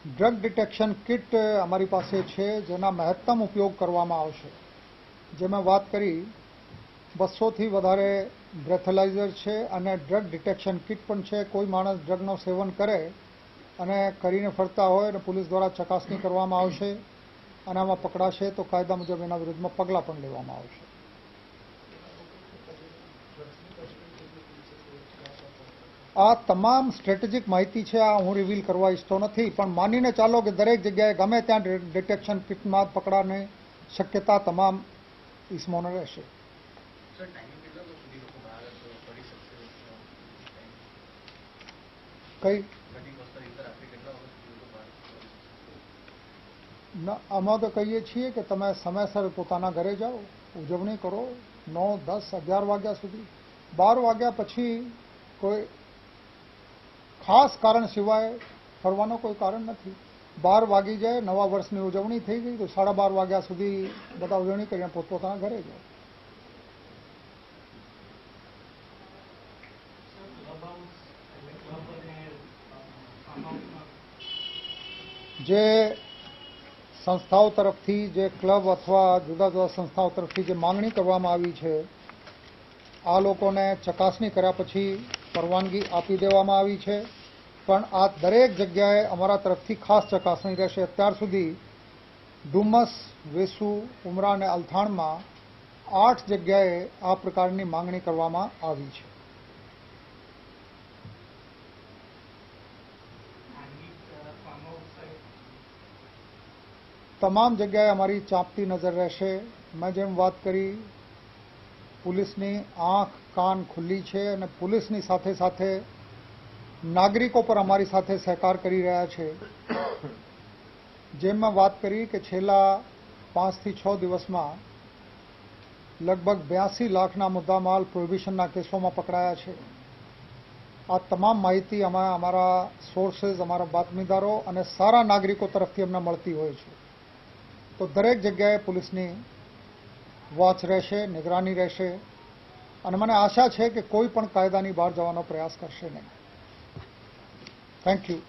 Drug detection kit અમારી પાસે છે, જેના મહત્તમ ઉપયોગ કરવામાં આવશે. જેમાં વાત કરી બસોથી વધારે બ્રેથલાઇઝર છે અને ડ્રગ ડિટેક્શન કિટ પણ છે. કોઈ માણસ ડ્રગનો સેવન કરે અને કરીને ફરતા હોય અને પોલીસ દ્વારા ચકાસણી કરવામાં આવશે અને આમાં પકડાશે, તો કાયદા મુજબ એના વિરુદ્ધમાં પગલાં પણ લેવામાં આવશે. આ તમામ સ્ટ્રેટેજિક માહિતી છે આ હું રિવીલ કરવા ઈચ્છતો નથી પણ માનીને ચાલો કે દરેક જગ્યાએ ગમે ત્યાં ડિટેક્શન કિટમાં પકડાની શક્યતા તમામ ઇસમોને રહેશે. કઈ ન આમાં તો કહીએ છીએ કે તમે સમયસર પોતાના ઘરે જાઓ ઉજવણી કરો નવ દસ અગિયાર વાગ્યા સુધી. બાર વાગ્યા પછી કોઈ ખાસ કારણ સિવાય ફરવાનો કોઈ કારણ નથી. બાર વાગી જાય, નવા વર્ષની ઉજવણી થઈ ગઈ, તો સાડા બાર વાગ્યા સુધી બધા ઉજવણી કરીને પોતપોતાના ઘરે જાય. જે સંસ્થાઓ તરફથી, જે ક્લબ અથવા જુદા જુદા સંસ્થાઓ તરફથી જે માંગણી કરવામાં આવી છે, આ લોકોને ચકાસણી કર્યા પછી પરવાનગી આપી દેવામાં આવી છે. પણ આ દરેક જગ્યાએ અમારા તરફથી ખાસ ચકાસણી રહેશે. અત્યાર સુધી ડુમસ, વેસુ, ઉમરા અને અલથાણમાં આઠ જગ્યાએ આ પ્રકારની માંગણી કરવામાં આવી છે. તમામ જગ્યાએ અમારી ચાંપતી નજર રહેશે. મેં જેમ વાત કરી, પોલીસની આંખ કાન ખુલ્લી છે અને પોલીસની સાથે સાથે નાગરિકો પર અમારી સાથે સહકાર કરી રહ્યા છે. જેમ વાત કરી કે છેલ્લા પાંચથી છ દિવસમાં લગભગ બ્યાસી લાખના મુદ્દામાલ પ્રોહિબિશનના કેસોમાં પકડાયા છે. આ તમામ માહિતી અમે, અમારા સોર્सेस અમારા બાતમીદારો અને સારા નાગરિકો તરફથી અમને મળતી હોય છે. તો દરેક જગ્યાએ પોલીસની વોચ રહેશે, નિગરાની રહેશે અને મને આશા છે કે કોઈ પણ કાયદાની બહાર જવાનો પ્રયાસ કરશે નહીં. Thank you.